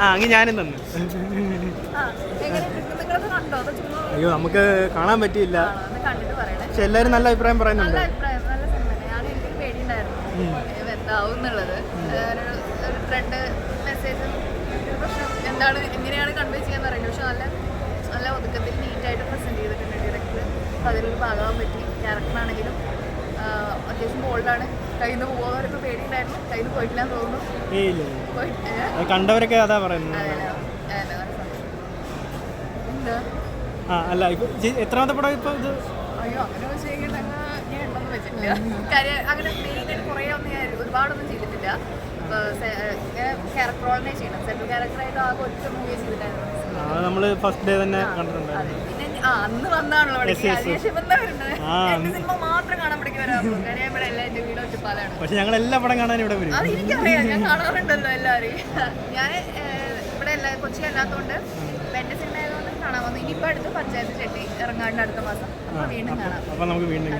ആ അങ്ങ് ഞാനും തന്നു അയ്യോ നമുക്ക് കാണാൻ പറ്റിയില്ല. പക്ഷെ എല്ലാരും നല്ല അഭിപ്രായം പറയുന്നുണ്ട്. അഭിപ്രായം നല്ല സിനിമ തന്നെ ഞാൻ പേടിയുണ്ടായിരുന്നു എന്താവും എന്നുള്ളത് ഒരു എങ്ങനെയാണ് കൺവേ നല്ല ഒതുക്കത്തിൽ നീറ്റായിട്ട് പ്രസന്റ് ചെയ്തിട്ടുണ്ട് ഡയറക്ടർ അതിലൊരു ഭാഗമാകാൻ പറ്റി ക്യാരക്ടറാണെങ്കിലും അത്യാവശ്യം ബോൾഡാണ് കയ്യിൽ നിന്ന് പേടിയുണ്ടായിരുന്നു. നിന്ന് പോയിട്ടില്ല തോന്നുന്നു. കണ്ടവരൊക്കെ അതാ പറയുന്നത്. ആ അല്ല ഇപ്പൊ ജി- എത്രാമത്തെ പടം ഇപ്പൊ ഇത്? അയ്യോ അങ്ങനെ വെച്ച് ഞാൻ എണ്ണൊന്നും വെച്ചിട്ടില്ല. കാര്യം അങ്ങനെ മെയിനായിട്ട് കുറേ ഒന്നും ഞാൻ ഒരുപാടൊന്നും ചെയ്തിട്ടില്ല. ക്യാരക്ടർ റോളിനെ ചെയ്യണം. സെൻട്രൽ ക്യാരക്ടറായിട്ട് ആകെ ഒറ്റ മൂവി ചെയ്തിട്ടായിരുന്നു. ആ, അത് നമ്മൾ ഫസ്റ്റ് ഡേ തന്നെ കണ്ടിട്ടുണ്ടായിരുന്നു. അന്ന് വന്നാണല്ലോ സിനിമ മാത്രം കാണാൻ വീട് പക്ഷെ ഞങ്ങൾ എല്ലാ പടം കാണാൻ ഇവിടെ വരും. അത് എനിക്കറിയാം. ഞാൻ കാണാറുണ്ടല്ലോ എല്ലാവരും ഞാൻ ഇവിടെ എല്ലാ കൊച്ചി അല്ലാത്തതുകൊണ്ട് എന്റെ സിനിമ ആയതുകൊണ്ട് കാണാൻ വന്നു. ഇനിയിപ്പോ അടുത്ത് പഞ്ചായത്ത് ചെട്ടി ഇറങ്ങാണ്ട് അടുത്ത മാസം. വീണ്ടും കാണാം. അപ്പൊ നമുക്ക് വീണ്ടും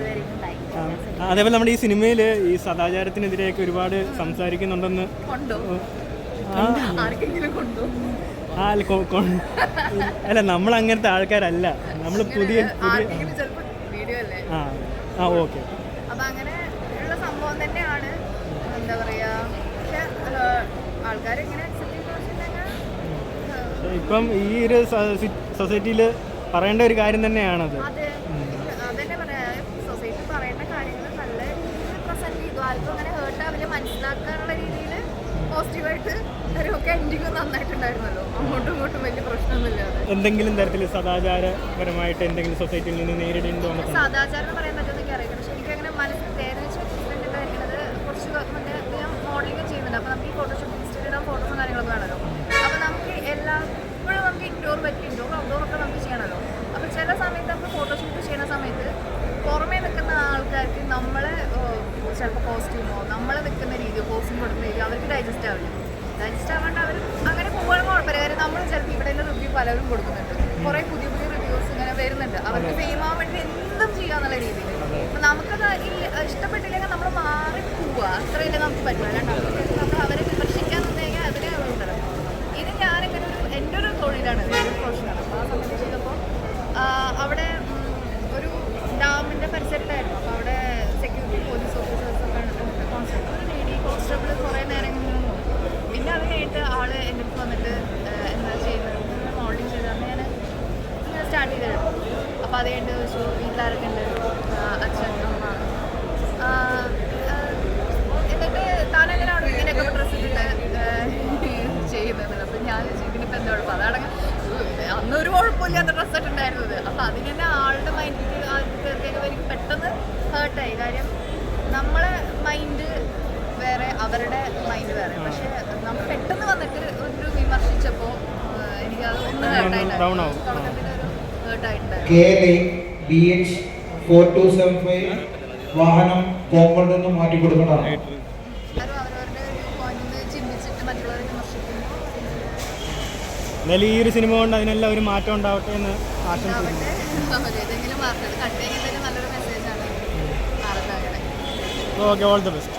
അതേപോലെ നമ്മുടെ ഈ സിനിമയിൽ ഈ സദാചാരത്തിനെതിരെയൊക്കെ ഒരുപാട് സംസാരിക്കുന്നുണ്ടെന്ന് ആർക്കെങ്കിലും കൊണ്ടോ? ആ, അല്ല, നമ്മൾ അങ്ങനത്തെ ആൾക്കാരല്ല. നമ്മൾ പുതിയ ആ ആ ഓക്കെ. അപ്പൊ അങ്ങനെ ഉള്ള സംഭവം തന്നെയാണ്. എന്താ പറയാ? ആൾക്കാർ എങ്ങനെ ഇപ്പം ഈ ഒരു സൊസൈറ്റിയിൽ പറയേണ്ട ഒരു കാര്യം തന്നെയാണ് അത്. മനസ്സിലാക്കാനുള്ള രീതിയിൽ പോസിറ്റീവായിട്ട് എന്തെങ്കിലും തരത്തിൽ സദാചാരപരമായിട്ട് എന്തെങ്കിലും സൊസൈറ്റിയിൽ നിന്ന് നേരിടേണ്ടി വന്നിട്ടുണ്ട്? സദാചാരം എന്ന് പറയാൻ പക്ഷെ എനിക്ക് അങ്ങനെ മനസ്സിൽ തേനീച്ച ഉണ്ടായിരിക്കുന്നത് കുറച്ച് മറ്റേ ഞാൻ മോഡലിംഗ് ചെയ്യുന്നുണ്ട്. അപ്പോൾ നമുക്ക് ഈ ഫോട്ടോഷൂട്ട് ഇൻസ്റ്റഗ്രാം ഫോട്ടോസും കാര്യങ്ങളൊക്കെ വേണമല്ലോ. അപ്പോൾ നമുക്ക് എല്ലാപ്പോഴും നമുക്ക് ഇൻഡോർ പറ്റി ഇൻഡോർ ഔട്ട്ഡോർ ഒക്കെ നമുക്ക് ചെയ്യണമല്ലോ. അപ്പോൾ ചില സമയത്ത് നമുക്ക് ഫോട്ടോഷൂട്ട് ചെയ്യുന്ന സമയത്ത് പുറമേ നിൽക്കുന്ന ആൾക്കാർക്ക് നമ്മളെ ചിലപ്പോൾ കോസ്റ്റ്യൂമോ നമ്മൾ നിൽക്കുന്ന രീതിയോ കോസ്റ്റ്യൂം കൊടുക്കുന്ന രീതി അവർക്ക് ഡൈജസ്റ്റ് ആവില്ല. ഡൈജസ്റ്റ് ആവാണ്ട് അവർ അങ്ങനെ പോകുകയാണെങ്കിൽ കുഴപ്പമില്ല. കാര്യം നമ്മൾ ചിലപ്പോൾ ഇവിടെ നിന്ന് റിവ്യൂ പലരും കൊടുക്കുന്നുണ്ട്. കുറേ പുതിയ പുതിയ റിവ്യൂസ് ഇങ്ങനെ വരുന്നുണ്ട്. അവർക്ക് ഫെയിം ആവാൻ വേണ്ടി എന്തും ചെയ്യാന്നുള്ള രീതിയിൽ അപ്പം നമുക്കത് ഇഷ്ടപ്പെട്ടില്ലെങ്കിൽ നമ്മൾ മാറി പോവുക. അത്രയല്ലേ നമുക്ക് പറ്റില്ല അല്ലാണ്ട് നമ്മൾ അവരെ വിമർശിക്കാൻ നിന്ന് കഴിഞ്ഞാൽ അതിനെ ഉണ്ടല്ലോ ഇത് ഞാനിങ്ങനെ ഒരു എന്റെ ഒരു തൊഴിലാണ്. പ്രൊഫഷനാണ് അപ്പോൾ ആ സമയത്ത് ചെയ്തപ്പോൾ അവിടെ ഉം, ഒരു ഡാമിന്റെ പരിസരത്തായിരുന്നു അപ്പോൾ അവിടെ സെക്യൂരിറ്റി പോലീസ് ഓഫീസേഴ്സ് ഒക്കെ ഉണ്ട് കോൺസ്റ്റബിൾ ഒരു ലേഡി കോൺസ്റ്റബിൾ കുറേ നേരം ഇങ്ങനെ നിന്നു. പിന്നെ അത് കഴിഞ്ഞിട്ട് ആൾ എന്റെ അടുത്ത് വന്നിട്ട് ഏഹ്, എന്താ ചെയ്യുന്നത് മോഡലിംഗ് ചെയ്തതാണ് ഞാൻ ഇങ്ങനെ സ്റ്റാർട്ട് ചെയ്തിരുന്നു അപ്പോൾ അത് കഴിഞ്ഞ് ചോദിച്ചു വീട്ടിലാരൊക്കെ ഉണ്ട്? അച്ഛൻ അമ്മ. എന്നിട്ട് താനെങ്ങനെ അവിടെ ഇങ്ങനെയൊക്കെ ഡ്രസ്സ് ഇട്ടിട്ട് ചെയ്യുന്നത്? അപ്പം ഞാൻ ഇതിനിപ്പോൾ എന്താ കുഴപ്പം അതാണെങ്കിൽ അന്ന് ഒരു കുഴപ്പമില്ലാത്ത ഡ്രസ്സ് ഇട്ടുണ്ടായിരുന്നത് അപ്പം അതിന് തന്നെ ആളുടെ മൈൻഡിൽ ആദ്യത്തേക്ക് എനിക്ക് പെട്ടെന്ന് ഹേർട്ടായി കാര്യം നമ്മളെ മൈൻഡ് വേറെ അവരുടെ മൈൻഡ് വേറെ. പക്ഷേ നമ്മൾ പെട്ടെന്ന് വന്നിട്ട് ഒരു വിമർശിച്ചപ്പോൾ എനിക്ക് അത് ഒന്ന് ഹേർട്ടായിട്ടുണ്ടായിരുന്നു. തുടക്കത്തിൽ ഒരു K L B H four two seven five വാഹനം കോമ്പൗണ്ടിൽ നിന്ന് മാറ്റി എന്നാലും ഈ ഒരു സിനിമ കൊണ്ട് അതിനെല്ലാം ഒരു മാറ്റം ഉണ്ടാവട്ടെ എന്ന് ആശംസിക്കുന്നു. Okay all the best